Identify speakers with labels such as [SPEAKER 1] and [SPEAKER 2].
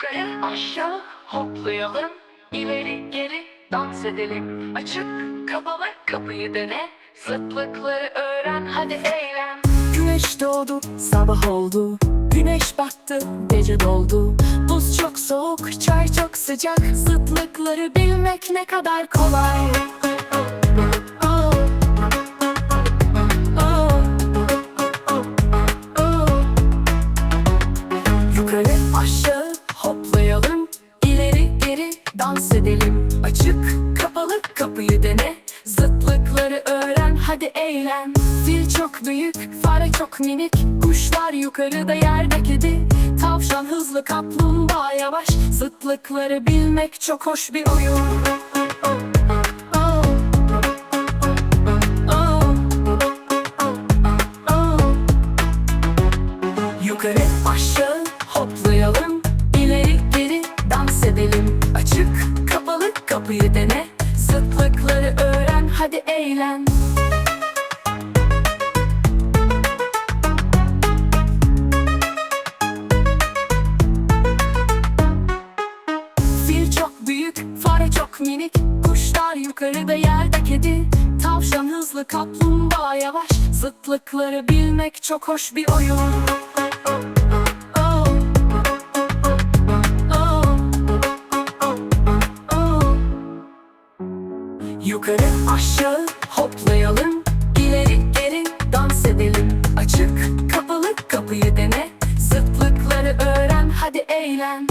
[SPEAKER 1] Yukarı aşağı hoplayalım. İleri geri dans edelim. Açık kapalı kapıyı dene. Zıtlıkları öğren hadi eğlen.
[SPEAKER 2] Güneş doğdu, sabah oldu. Güneş battı, gece doldu. Buz çok soğuk, çay çok sıcak. Zıtlıkları bilmek ne kadar kolay. Yukarı aşağı geri dans edelim Açık kapalı kapıyı dene. Zıtlıkları öğren hadi eğlen. Fil çok büyük fare çok minik. Kuşlar yukarıda yerde kedi Tavşan hızlı kaplumbağa yavaş. Zıtlıkları bilmek çok hoş bir oyun. Yukarı aşağı hadi eğlen. Fil çok büyük, fare çok minik. Kuşlar yukarıda yerde kedi. Tavşan hızlı, kaplumbağa yavaş. Zıtlıkları bilmek çok hoş bir oyun Yukarı aşağı hoplayalım. İleri geri dans edelim. Açık kapalı kapıyı dene. Zıtlıkları öğren hadi eğlen